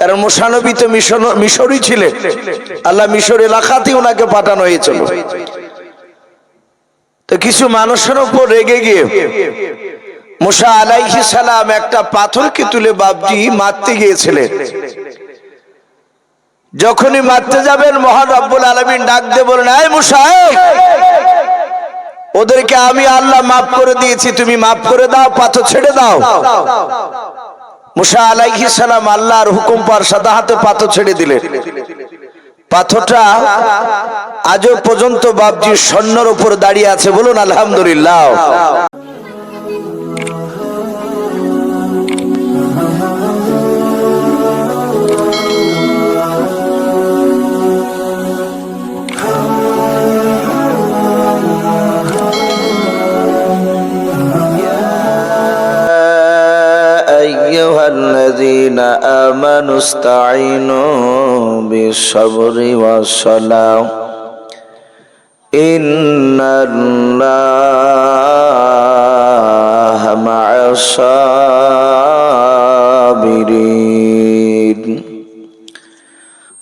কারণ মোশানবী তো মিশন মিশরই ছিলেন আল্লাহ মিশর এলাকাতেই ওনাকে পাঠানো হয়েছিল। তো কিছু মানুষের উপর রেগে গিয়ে মুসা আলাইহি সালাম একটা পাথরকে তুলে বাবজি মারতে গিয়েছিলেন। যখনই মারতে যাবেন, মহান রব্বুল আলমিন ডাক দিয়ে বলেন আয় মুসা ওদেরকে আমি আল্লাহ মাফ করে দিয়েছি, তুমি মাফ করে দাও, পাথর ছেড়ে দাও। মুসা আলাইহি সালাম আল্লাহর হুকুম পার সাদা হাতে পাথর ছেড়ে দিলেন পাথরটা আজও পর্যন্ত বাপজি স্বর্ণর উপর দাঁড়িয়ে আছে বলুন আলহামদুলিল্লাহ। آمنوا استعينوا بالصبر والصلاة إن الله مع الصابرين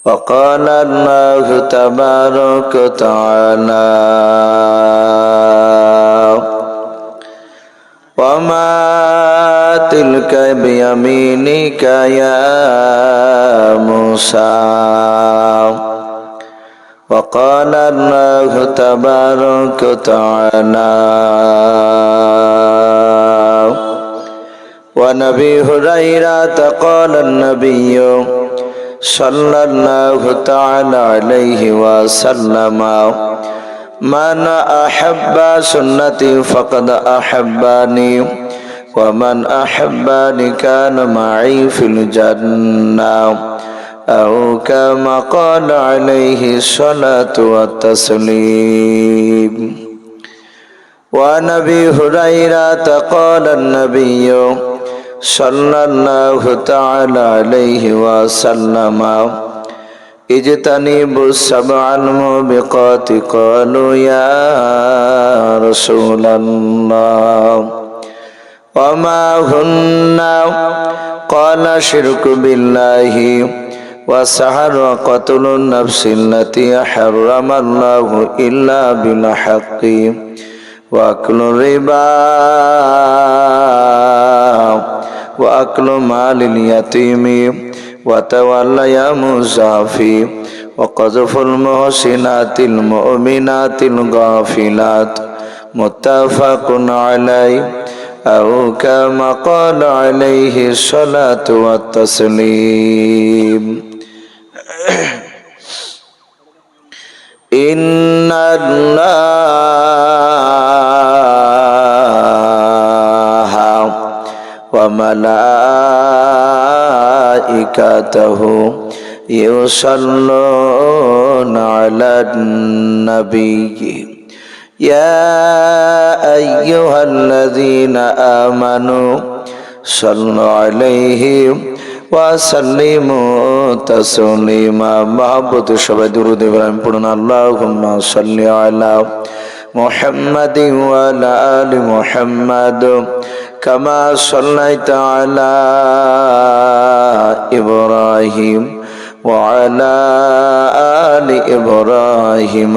وقال الله تبارك وتعالى وما تلك بيمينك يا موسى وقال الله تبارك وتعالى ونبي هريرة قال النبي صلى الله تعالى عليه وسلم من أحب سنتي فقد أحبني ومن أحبني كان معي في الجنة أو كما قال عليه الصلاة والتسليم. وعن أبي هريرة قال النبي صلى الله تعالى عليه وسلم اجتنبوا السبع الموبقات قالوا يا رسول الله. وما هن قال شرك بالله وسحر وقتل النفس التي حرم الله إلا بالحق وأكل الربا وأكل مال اليتيم وتولى يا مزافي وقذف المحسنات المؤمنات الغافلات متفق عليه أو كما قال عليه الصلاة والتسليم إن الله وملائكته يصلون على النبي يا أيها الذين آمنوا صلوا عليه وسلموا تسليما محبت شبه درود إبراهيم پڑھنا اللهم صل على محمد وعلى آل محمد كما صليت على إبراهيم وعلى آل إبراهيم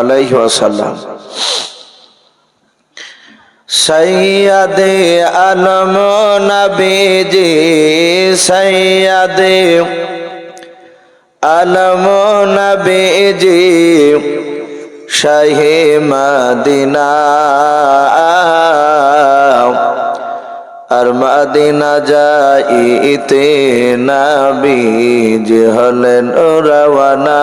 আলাইহি ওয়াসাল্লাম। সৈয়দে আলম নবীজি সৈয়দে আলম নবীজি, শাহে মদিনা, আর মদিনা যাইতে নবীজি হলেন রওয়ানা।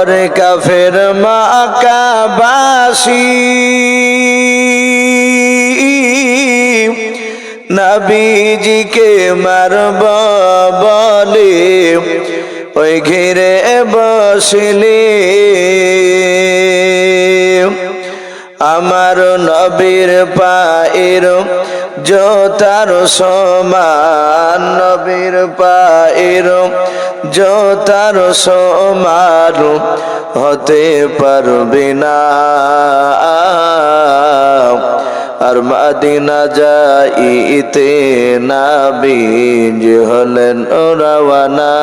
ওরে কাফের মাকাবাসী। নবীজিকে মারব বলে ওই ঘিরে বসলে। আমার নবীর পায়ের জোতার সমান নবীর পায়ের, জোতার সমান হতে পারবে না। আর মাদিনা যাইতে না বীজ হলেন রাওয়ানা।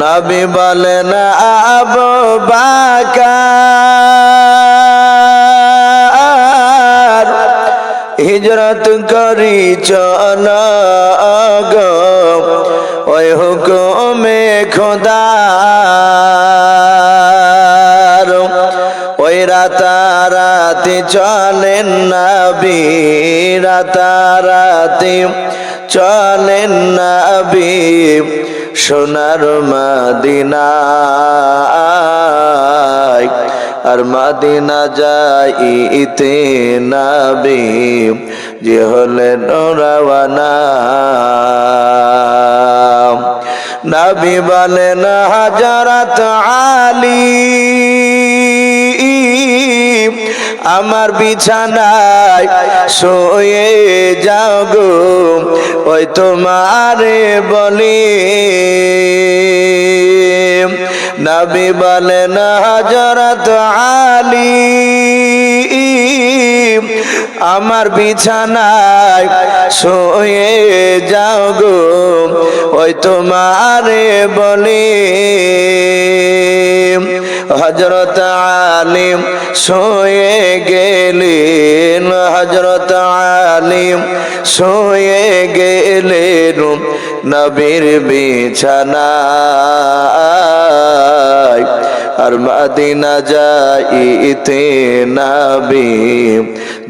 নবী বলেন, আব বাকার হিজরত করি চল গো ওই হুকুমে খোদার। ওই রাতারাতি চলেন নবী, রাতারাতি চলেন নবী, সোনার মাদিনায়। আর মাদিনা যাইতে নাবি যে হলেন রাওয়ানা নবী বলেন হাজারাত আলী, আমার বিছানায় শুয়ে যাও গো ওই তোমারে বলি। নবী বলেন হজরত আলী আমার বিছানায় শুয়ে যাও গো। ওই তোমারে বলি হজরত আলিম শুয়ে গেলেন হজরত আলিম শুয়ে গেলেন নবীর বিছানায়। আর মাদিনা যাইতে নাবি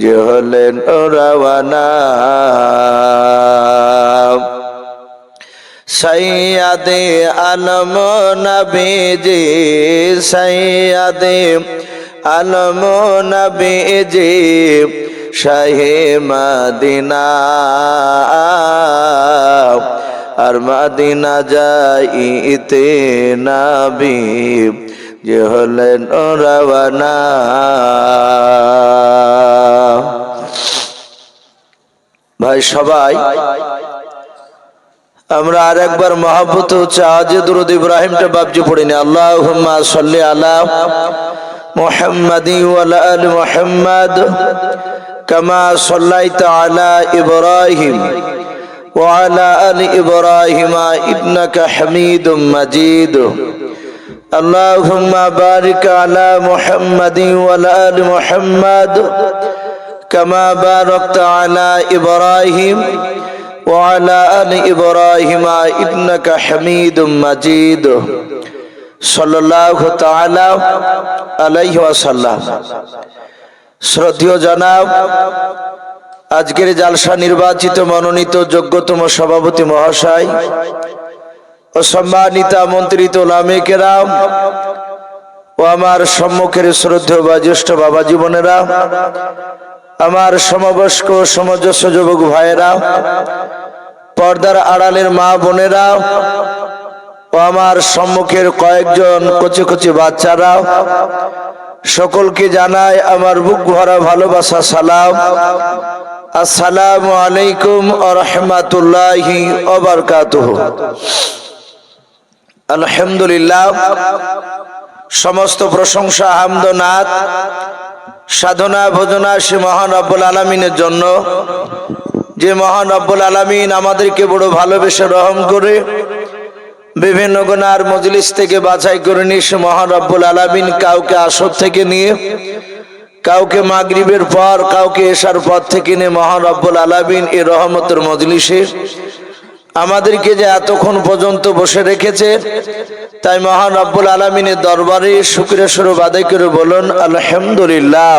যে হলেন রাওয়ানা। সৈয়াদে আলম নবীজি, সৈয়াদে আলম নবীজি, শাহে মদিনা, আর মদিনা যাইতে নাবি, যে হলেন রাওয়ানা ভাই, সবাই আমরা আর একবার মহাব্বত হচ্ছে আজ দুরুদ ইব্রাহিমটা বাবজি পড়িনি আল্লাহ সাল্লি আলা محمد وعلى آل محمد كما صليت على إبراهيم وعلى آل إبراهيم إنك حميد مجيد اللهم بارك على محمد وعلى آل محمد كما باركت على إبراهيم وعلى آل إبراهيم إنك حميد مجيد সাল্লাল্লাহু তাআলা আলাইহি ওয়াসাল্লাম শ্রদ্ধেয় জনাব আজকের জালসা নির্বাচিত মনোনীত যোগ্যতম সভাপতি মহাশয় ও সম্মানিতা মন্ত্রিত লামে কেরাম ও আমার সম্মুখের শ্রদ্ধেয় বা জ্যেষ্ঠ বাবা জীবনেরা আমার সমবয়স্ক সমজস্ব যুবক ভাইয়েরা, পর্দার আড়ালের মা বোনেরা ও আমার সম্মুখের কয়েকজন কচি কচি বাচ্চারা, সকলকে জানাই আমার বুক ভরা ভালোবাসা, সালাম। আসসালামু আলাইকুম রহমাতুল্লাহি আলহামদুলিল্লাহ, সমস্ত প্রশংসা হামদনাথ সাধনা ভোজনা সে মহান আব্বুল আলমিনের জন্য। যে মহান আব্বুল আলমিন আমাদেরকে বড় ভালোবেসে রহম করে, বিভিন্ন গুনার মজলিস থেকে বাছাই করে নিয়ে সে মহান আব্বুল আলমিন কাউকে আসর থেকে নিয়ে, কাউকে মাগরিবের পর, কাউকে এসার পর থেকে নিয়ে মহান রব্বুল আলামিন এই রহমতের মজলিসে আমাদেরকে যে এতক্ষণ পর্যন্ত বসে রেখেছে, তাই মহান রব্বুল আলমিনের দরবারে শুক্রিয়া স্বরূপ আদায় করে বলুন, আলহামদুলিল্লাহ।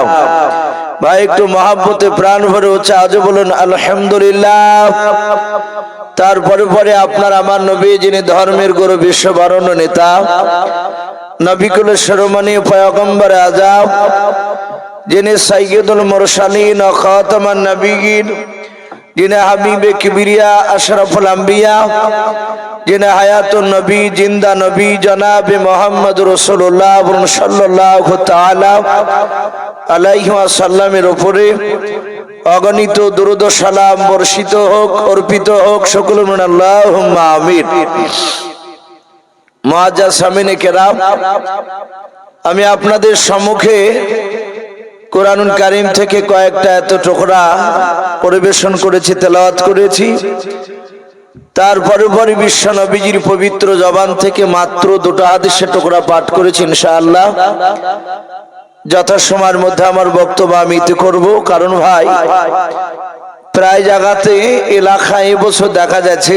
ভাই, একটু মহাব্বতে প্রাণ ভরে হচ্ছে আজও বলুন, আলহামদুলিল্লাহ। তারপরে পরে আপনার আমার নবী, যিনি ধর্মের গুরু বিশ্ববরণ নেতা নবিকুল সরমণি পয়গম্বর আজাব, যিনি সাইয়দুল মুরসালিন ও খাতামান যিনি হাবিবে কিবিরিয়া, আশরাফুল আম্বিয়া, যিনি হায়াতুন নবী, জিন্দা নবী, জনাবে মোহাম্মদ রসুল্লাহ সাল্লাহ আলাইহি সাল্লামের উপরে অগণিত দুরুদ সালাম বর্ষিত হোক, অর্পিত হোক, সকল আল্লাহ আমির মহাজা সামিনে কেরাম, আমি আপনাদের সম্মুখে কোরআনুল কারিম থেকে কয়েকটা এত টুকরা পরিবেশন করেছি, তেলাওয়াত করেছি। তারপরে পরে বিশ্ব নবীজির পবিত্র জবান থেকে মাত্র দুটো হাদিসের টুকরা পাঠ করেছি ইনশাআল্লাহ। যথাসময়ের মধ্যে আমার বক্তব্য আমি ইতি করব, কারণ ভাই, প্রায় জায়গাতে এলাকায় এবছর দেখা যাচ্ছে,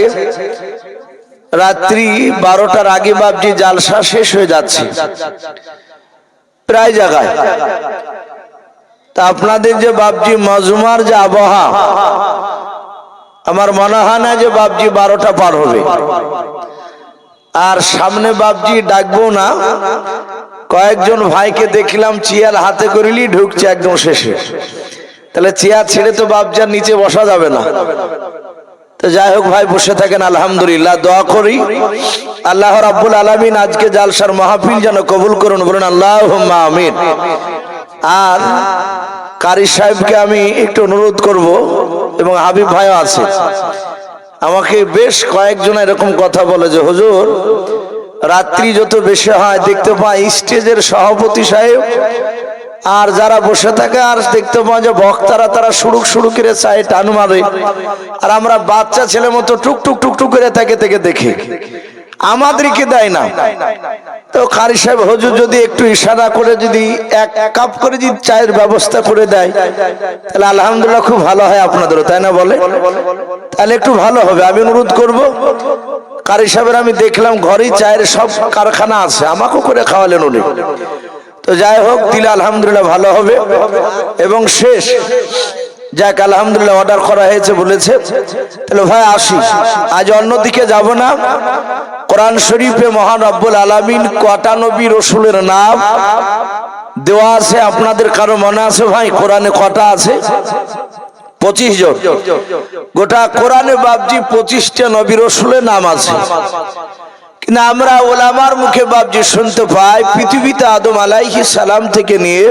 রাত্রি বারোটার আগে বাবজি জালসা শেষ হয়ে যাচ্ছে। প্রায় জায়গায়। তা আপনাদের যে বাবজি মজুমার যে আবহাওয়া আমার মনে হয় না যে বাবজি বারোটা পার হবে। আর সামনে বাবজি ডাকবো না, কয়েকজন ভাইকে দেখলাম চেয়ার হাতে করিলি ঢুকছে একদম শেষে। তাহলে চেয়ার ছেড়ে তো বাবজার নিচে বসা যাবে না। তো যাই হোক ভাই, বসে থাকেন, আলহামদুলিল্লাহ, দোয়া করি। আল্লাহ রাব্বুল আলামিন আজকে জালসার মাহফিল যেন কবুল করুন, বলুন আল্লাহ আমিন। আর কারি সাহেবকে আমি একটু অনুরোধ করব, এবং হাবিব ভাইও আছে। আমাকে বেশ কয়েকজন এরকম কথা বলে যে, হুজুর, রাত্রি যত বেশি হয়, দেখতে পাই স্টেজের সভাপতি সাহেব, আর যারা বসে থাকে, আর দেখতে পাওয়া যে বক্তারা, তারা সুড়ুক সুড়ুক করে চায়, টান মারে। আর আমরা বাচ্চা ছেলে মতো টুক টুক টুক টুক করে থেকে থেকে দেখি। আমাদেরকে দেয় না। তো কারি সাহেব, হজুর যদি একটু ইশারা করে যদি এক কাপ করে যদি চায়ের ব্যবস্থা করে দেয়, তাহলে আলহামদুলিল্লাহ খুব ভালো হয় আপনাদেরও, তাই না বলে? তাহলে একটু ভালো হবে, আমি অনুরোধ করব। কারি সাহেবের আমি দেখলাম ঘরেই চায়ের সব কারখানা আছে, আমাকেও করে খাওয়ালেন উনি। তো যাই হোক, দিলে আলহামদুলিল্লাহ ভালো হবে। এবং শেষ যাক, আলহামদুলিল্লাহ অর্ডার করা হয়েছে বলেছে। তাহলে ভাই, আসি। আজ অন্যদিকে যাব না। কোরআন শরীফে মহান রব্বুল আলামিন কটা নবী রসুলের নাম দেওয়া আছে। আপনাদের কারও মনে আছে ভাই, কোরআনে কটা আছে? পঁচিশ জন। গোটা কোরআনে বাবজি পঁচিশটা নবী রসুলের নাম আছে। কিন্তু আমরা ওলামার মুখে বাবজি শুনতে পাই, পৃথিবীতে আদম আলাইহি সালাম থেকে নিয়ে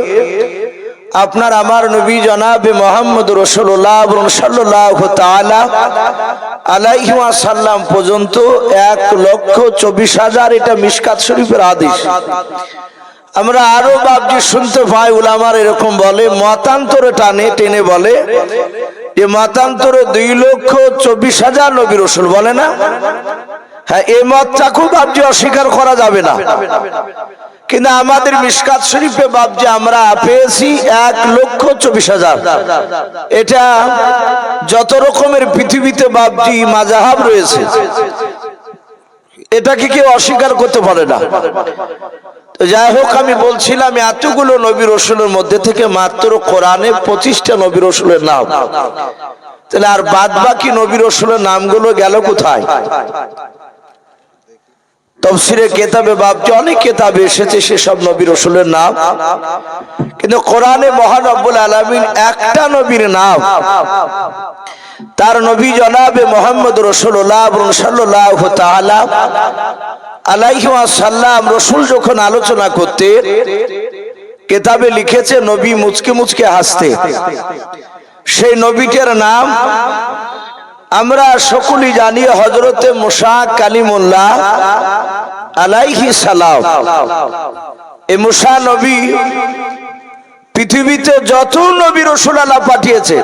আপনার আমার নবী জনাবে মোহাম্মদ রসুল্লাহ সাল্লাহ তালা আলাইহি সাল্লাম পর্যন্ত এক লক্ষ চব্বিশ হাজার এটা মিসকাত শরীফের আদেশ আমরা আরও বাবজি শুনতে পাই উলামার এরকম বলে, মতান্তরে টানে, টেনে বলে যে মতান্তরে দুই লক্ষ চব্বিশ হাজার নবী রসুল বলে না? হ্যাঁ এই মতটাকেও বাবজি অস্বীকার করা যাবে না। কিন্তু আমাদের মিসকাত শরীফে বাবজি আমরা পেয়েছি এক লক্ষ চব্বিশ হাজার। এটা যত রকমের পৃথিবীতে বাবজি মাজাহাব রয়েছে, এটাকে কেউ অস্বীকার করতে পারে না। যাই হোক, আমি বলছিলাম, এতগুলো নবী রসুলের মধ্যে থেকে মাত্র কোরআনে পঁচিশটা নবী রসুলের নাম। তাহলে আর বাদ বাকি নবী রসুলের নামগুলো গেল কোথায়? তফসিরে কেতাবে বাপজি অনেক কেতাবে এসেছে সেসব নবী রসুলের নাম। কিন্তু কোরআনে মহান আব্বুল আলমিন একটা নবীর নাম। তার নবী জনাবে মোহাম্মদ রসুল্লাহ সাল্লাম রসুল যখন আলোচনা করতে, কেতাবে লিখেছে, নবী মুচকে মুচকে হাসতে। সেই নবীটার নাম আমরা সকলেই জানি হজরতে মুসা কালিমুল্লাহ আলাইহি সালাম। এ মুসা নবী পৃথিবীতে যত নবী রসুল আল্লাহ পাঠিয়েছে,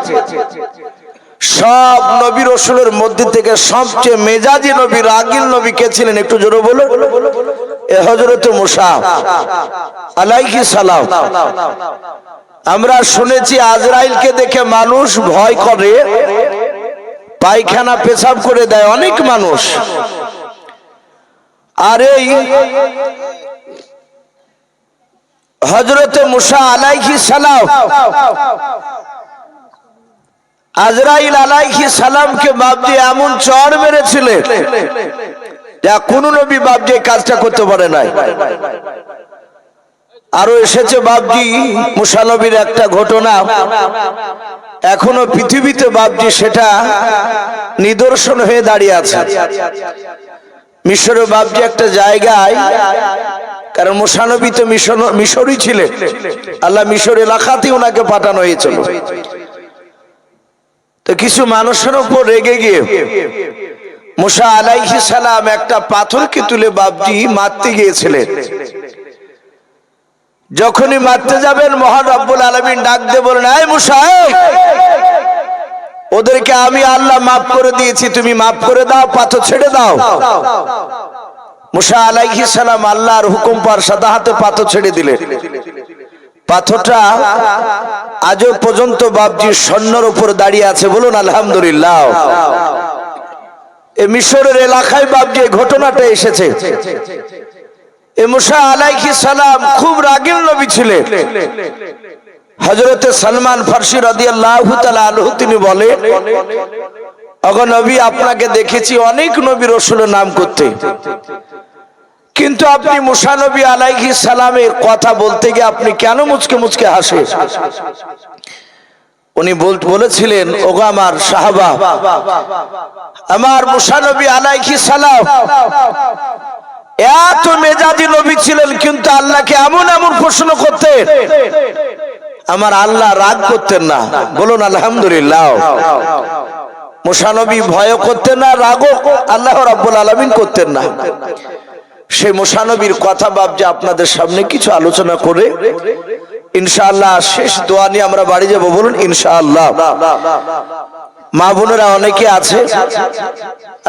সব নবী রসুলের মধ্যে থেকে সবচেয়ে মেজাজি নবী, রাগিল নবী কে ছিলেন? একটু জোরে বলো এ হজরত মুসা আলাইহি সালাম। আমরা শুনেছি আজরাইলকে দেখে মানুষ ভয় করে। পায়খানা পেশাব করে দেয় অনেক মানুষ। আর এই হজরতে মুসা আলাইহি সালাম আজরাইল আলাইহি সালামকে বাবজি এমন চর মেরেছিলেন যা কোন নবী বাবজি এই কাজটা করতে পারে নাই। আরও এসেছে বাবজি মুসানবীর একটা ঘটনা। এখনও পৃথিবীতে বাবজি সেটা নিদর্শন হয়ে দাঁড়িয়ে আছে। মিশরে বাবজি একটা জায়গায়, কারণ মুসানবী তো মিশন মিশরই ছিলেন। আল্লাহ মিশর এলাকাতেই ওনাকে পাঠানো হয়েছিল। তো কিছু মানুষের উপর রেগে গিয়ে মুসা আলাইহি সালাম একটা পাথরকে তুলে বাবজি মারতে গিয়েছিলেন। যখনই মারতে যাবেন, মহান রব্বুল আলমিন ডাক দিয়ে বলেন মুসা ওদেরকে আমি আল্লাহ মাফ করে দিয়েছি, তুমি মাফ করে দাও, পাথর ছেড়ে দাও। মুসা আলাইহি সালাম আল্লাহর হুকুম পার সাদা হাতে পাথর ছেড়ে দিলেন। পাথরটা আজও পর্যন্ত বাবজি স্বর্ণর উপর দাঁড়িয়ে আছে, বলুন, আলহামদুলিল্লাহ। মিশরের এলাকায় বাবজি ঘটনাটা এসেছে। এ মুসা আলাইহি সালাম খুব রাগের নবী ছিলেন। হজরতে সালমান ফার্সি তাআলা আনহু তিনি বলে নবী, আপনাকে দেখেছি অনেক নবী রসুলের নাম করতে। কিন্তু আপনি মুসা নবী আলাইহি সালামের কথা বলতে গিয়ে আপনি কেন মুচকে মুচকে হাসে উনি বল- বলেছিলেন, ওগো আমার সাহাবা, আমার মুসা নবী আলাইহি সালাম এত মেজাজি নবী ছিলেন, কিন্তু আল্লাহকে এমন এমন প্রশ্ন করতেন। আমার আল্লাহ রাগ করতেন না। বলুন, আলহামদুলিল্লাহ। মুসানবী ভয় করতেন না, রাগও আল্লাহ রাব্বুল আলামিন করতেন না। সেই মুসানবীর কথা ভাবছে আপনাদের সামনে কিছু আলোচনা করে। ইনশাআল্লাহ শেষ দোয়া নিয়ে আমরা বাড়ি যাব। বলুন, ইনশাআল্লাহ। মা বোনেরা অনেকে আছে।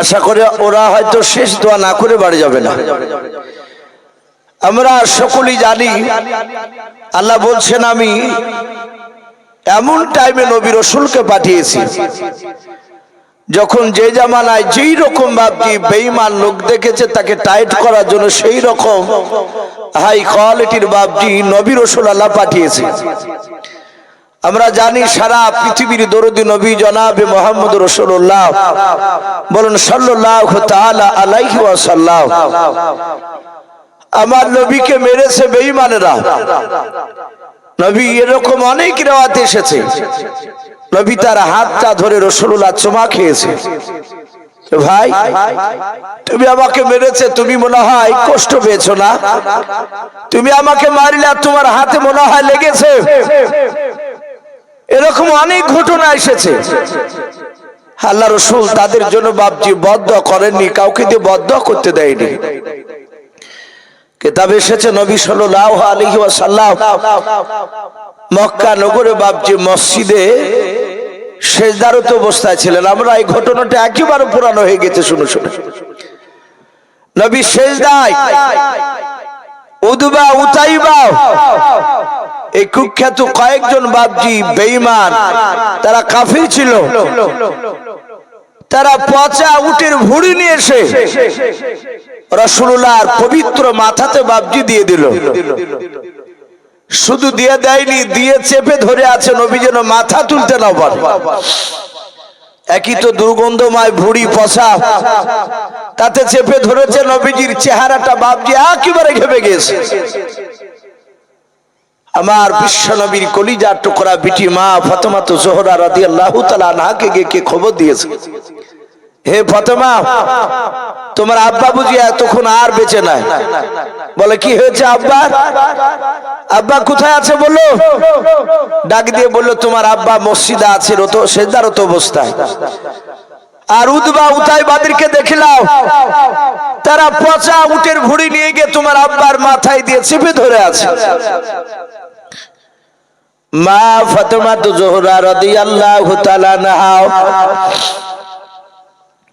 আশা করি ওরা হয়তো শেষ দোয়া না করে বাড়ি যাবে না। আমরা সকলেই জানি, আল্লাহ বলছেন আমি এমন টাইমে নবী রসুলকে পাঠিয়েছি, যখন যে জামানায় যেই রকম ভাবছি বেইমান লোক দেখেছে, তাকে টাইট করার জন্য সেই রকম হাই কোয়ালিটির বাবজি নবী রসুল আল্লাহ পাঠিয়েছে। আমরা জানি সারা পৃথিবীর দরদি নবী জনাবে মোহাম্মদ রসুল্লাহ। বলুন সাল্লাহ ওয়াসাল্লাম। আমার নবীকে মেরেছে বেঈমানেরা। নবী এরকম অনেক রেওয়াত এসেছে। নবী তার হাতটা ধরে রসুল্লাহ চুমা খেয়েছে। ভাই, তুমি আমাকে মেরেছে, তুমি মনে হয় কষ্ট পেয়েছ না? তুমি আমাকে মারিলে তোমার হাতে মনে হয় লেগেছে? এরকম অনেক ঘটনা এসেছে। আল্লাহ রসুল তাদের জন্য বাপজি বদ্ধ করেননি, কাউকে দিয়ে বদ্ধ করতে দেয়নি। কেতাব এসেছে, নবী সাল্লাল্লাহু আলাইহি ওয়াসাল্লাম মক্কা নগরে বাপজি মসজিদে সেজদারত অবস্থায় ছিলেন। আমরা এই ঘটনাটা একেবারে পুরানো হয়ে গেছে শুনে শুনে নবী সেজদায় উদবা, উতাইবা এই কুখ্যাত কয়েকজন বাপজি বেঈমান, তারা কাফির ছিল। তারা পচা উটের ভুড়ি নিয়ে এসে রসুল্লাহর পবিত্র মাথাতে বাবজি দিয়ে দিল। শুধু দিয়ে দেয়নি, দিয়ে চেপে ধরে আছে নবী যেন মাথা তুলতে না একই তো দুর্গন্ধময় ভুড়ি পচা, তাতে চেপে ধরেছে নবীজির চেহারাটা বাবজি একেবারে ঘেপে গেছে। আমার বিশ্বনবীর কলিজার টুকরা বিটি মা ফতমা তো জোহরা রাদি আল্লাহ তালা নাকে গিয়ে কে খবর দিয়েছে? হে ফতেমা, তোমার আব্বা বুঝি এতক্ষণ আর বেঁচে নাই। বলে, কি হয়েছে আব্বা? আব্বা কোথায় আছে বলল ডাক দিয়ে বলল, তোমার আব্বা মসজিদে আছে, রত সেদার সেদারত অবস্থায়। আর উদবা উতাই বাদিরকে দেখিলাম তারা পচা উটের ভুড়ি নিয়ে গিয়ে তোমার আব্বার মাথায় দিয়ে চেপে ধরে আছে। মা ফাতেমা তো জোহরা রাদিয়াল্লাহু তাআলা নাহা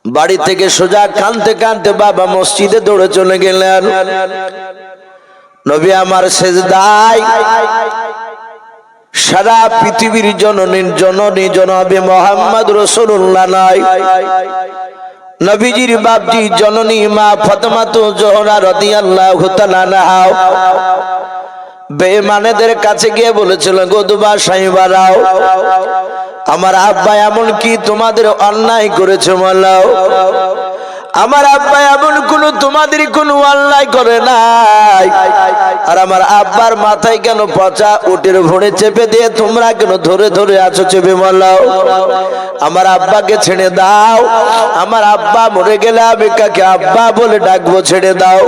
বাড়ি থেকে সোজা কানতে কানতে বাবা মসজিদে দৌড়ে চলে গেলেন। নবী আমার সেজদায় সারা পৃথিবীর জননীর জননী জনাবে মোহাম্মদ রসুল্লাহ নাই। নবীজির বাপজি জননী মা ফতমাতু জোহরা রাদিয়াল্লাহু তাআলা নাহাও বেমানেদের কাছে গিয়ে বলেছিল গদুবা সাইবারাও আমার আব্বা এমন কি তোমাদের অন্যায় করেছে মালাও। আমার আব্বা এমন কোন তোমাদের কোন অন্যায় করে নাই। আর আমার আব্বার মাথায় কেন পচা উটের ভরে চেপে দিয়ে তোমরা কেন ধরে ধরে আছো চেপে মালাও আমার আব্বাকে ছেড়ে দাও। আমার আব্বা মরে গেলে আমি কাকে আব্বা বলে ডাকবো ছেড়ে দাও।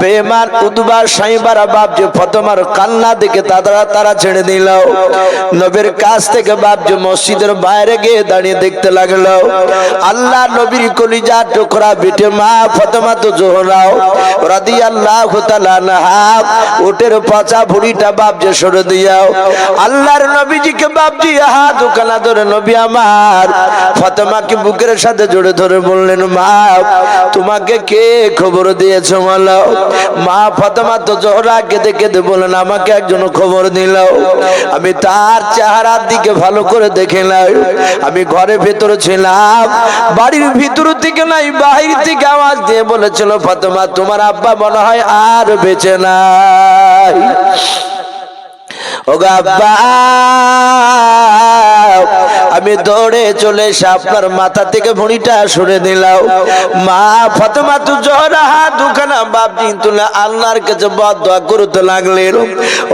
বেমান উদ্বার সাইবার বাপ যে ফতমার কান্না দেখে তারা তারা ছেড়ে দিল। নবীর কাছ থেকে বাপ যে মসজিদের বাইরে গিয়ে দাঁড়িয়ে দেখতে লাগল। আল্লাহ নবীর কলিজা টুকরা বিটে মা ফতমা তো জোহরাও রাদি আল্লাহ ওটের পচা ভুড়িটা বাপ যে সরে দিয়াও। আল্লাহর নবীজিকে বাপ জি হাত দোকানা ধরে নবী আমার। ফতেমাকে বুকের সাথে জড়ে ধরে বললেন, মা, তোমাকে কে খবর দিয়েছে মালাও মা ফতেমা তো জোহরা কেঁদে কেঁদে বলেন আমাকে একজন খবর দিল। আমি তার চেহারার দিকে ভালো করে দেখে আমি ঘরের ভেতরে ছিলাম, বাড়ির ভিতর থেকে নাই বাহির থেকে আওয়াজ দিয়ে বলেছিল ফাতেমা তোমার আব্বা মনে হয় আর বেঁচে নাই। আমি দৌড়ে চলে এসে আপনার মাথা থেকে ভুঁড়িটা সরে দিলাম। মা, ফতেমা, তু হাত দুখানা বাপ দিন তুলে আল্লাহর কাছে বদয়া করতে লাগলেন।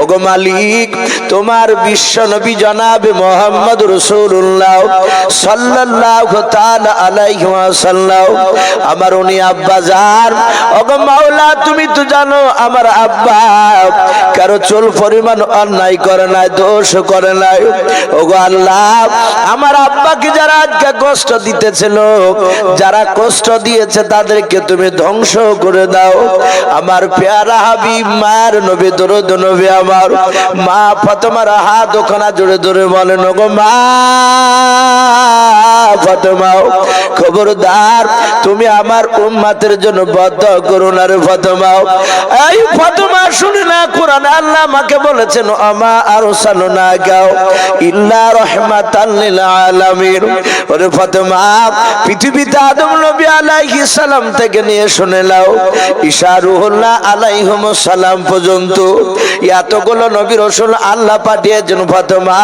ওগো মালিক, তোমার বিশ্ব নবী জনাবে মোহাম্মদ রসুল্লাহ সাল্লাল্লাহু তাআলা আলাইহি ওয়াসাল্লাম। আমার উনি আব্বা যান ওগো মাওলা, তুমি তো জানো আমার আব্বা, কারও চুল পরিমাণ অন্যায় করে নাই, দোষ করে নাই। ওগো আল্লাহ, আমার আব্বাকে যারা আজকে কষ্ট দিতেছিল, যারা কষ্ট দিয়েছে, তাদেরকে তুমি ধ্বংস করে দাও। আমার পেয়ারা হাবিব মার নবী, দরদ নবী আমার। মা ফতমার হাত ওখানা জোরে ধরে বলেন, ওগো মা ফতমাও খবরদার, তুমি আমার উম্মাতের জন্য বদ্ধ করুন আর ফতমাও এই ফতমা শুনে না, কোরআন আল্লাহ আমাকে বলেছেন আমা গাও ইল্লা লিল আলামিন। ওরে ফতমা, পৃথিবীতে আদম নবী সালাম থেকে নিয়ে শুনে নাও ঈসা রুহুল্লাহ আলাইহিস সালাম পর্যন্ত এতগুলো নবী আল্লাহ পাঠিয়েছেন ফতমা।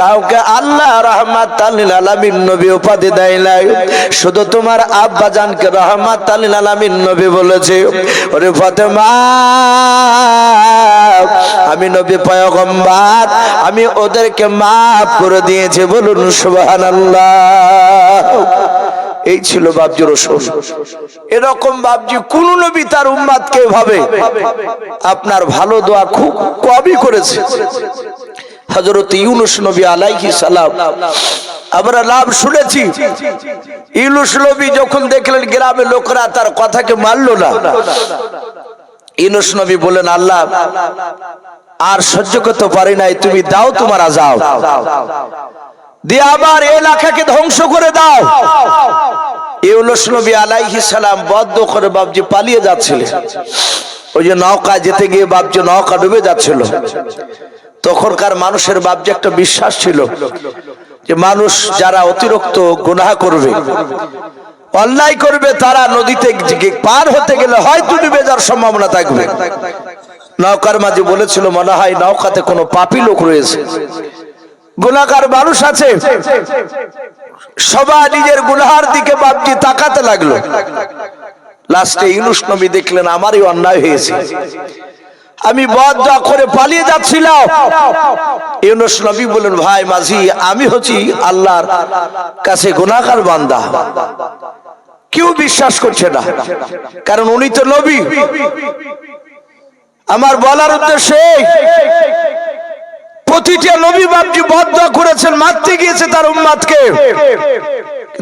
কাউকে আল্লাহ রহমাতাল লিল আলামিন নবী উপাধি দেয় নাই, শুধু তোমার আব্বা জানকে রহমাতাল লিল আলামিন নবী বলেছে। ওরে ফতেমা, আমি নবী আমি ওদেরকে মাফ করে দিয়েছি, বলুন সুবহানাল্লাহ। এই ছিল বাবজি এরকম বাবজি কোন নবী তার উম্মাদকে ভাবে। আপনার ভালো দোয়া খুব কবই করেছে। হজরত ইউনুস নবী আলাইহি সালাম, আমরা লাভ শুনেছি। ইউনুস নবী যখন দেখলেন গ্রামের লোকরা তার কথাকে মানলো না। ইউনুস নবী বলেন আল্লাহ আর সহ্য করতে পারি নাই, তুমি দাও তোমার যাও দিয়ে আবার এলাকাকে ধ্বংস করে দাও। ইউনুস নবী আলাইহিস সালাম বদ্ধ করে বাবজি পালিয়ে যাচ্ছিলেন ওই যে নৌকা যেতে গিয়ে বাবজি নৌকা ডুবে যাচ্ছিল। তখনকার মানুষের বাবজি একটা বিশ্বাস ছিল যে মানুষ যারা অতিরিক্ত গুনাহ করবে, অন্যায় করবে, তারা নদীতে পার হতে গেলে হয়তো ডুবে যাওয়ার সম্ভাবনা থাকবে। নৌকার মাঝে বলেছিল, মনে হয় নৌকাতে কোনো পাপি লোক রয়েছে। গুণাকার মানুষ আছে, সবাই নিজের গুনাহার দিকে বাপটি তাকাতে লাগল। লাস্টে ইউনুস নবী দেখলেন, আমারই অন্যায় হয়েছে। আমি বদ করে পালিয়ে যাচ্ছিলাম। ইউনুস নবী বলেন ভাই মাঝি, আমি হচ্ছি আল্লাহর কাছে গুনাহগার বান্দা। কেউ বিশ্বাস করছে না। কারণ উনি তো নবী। আমার বলার উদ্দেশ্যে প্রতিটা নবী বাপজি বদ্ধ করেছেন, মারতে গিয়েছে তার উম্মাদকে।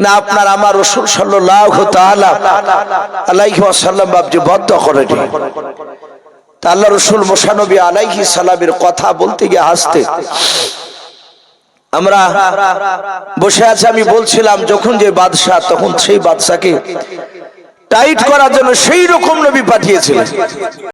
না, আপনার আমার রসুল আলাইহি ওয়াসাল্লাম বাপজি বদ্ধ করেনি আল্লাহ রসুল মোশানবী আলাইহি সালামের কথা বলতে গিয়ে হাসতে। আমরা বসে আছে, আমি বলছিলাম, যখন যে বাদশাহ, তখন সেই বাদশাকে টাইট করার জন্য সেই রকম নবী পাঠিয়েছিলেন।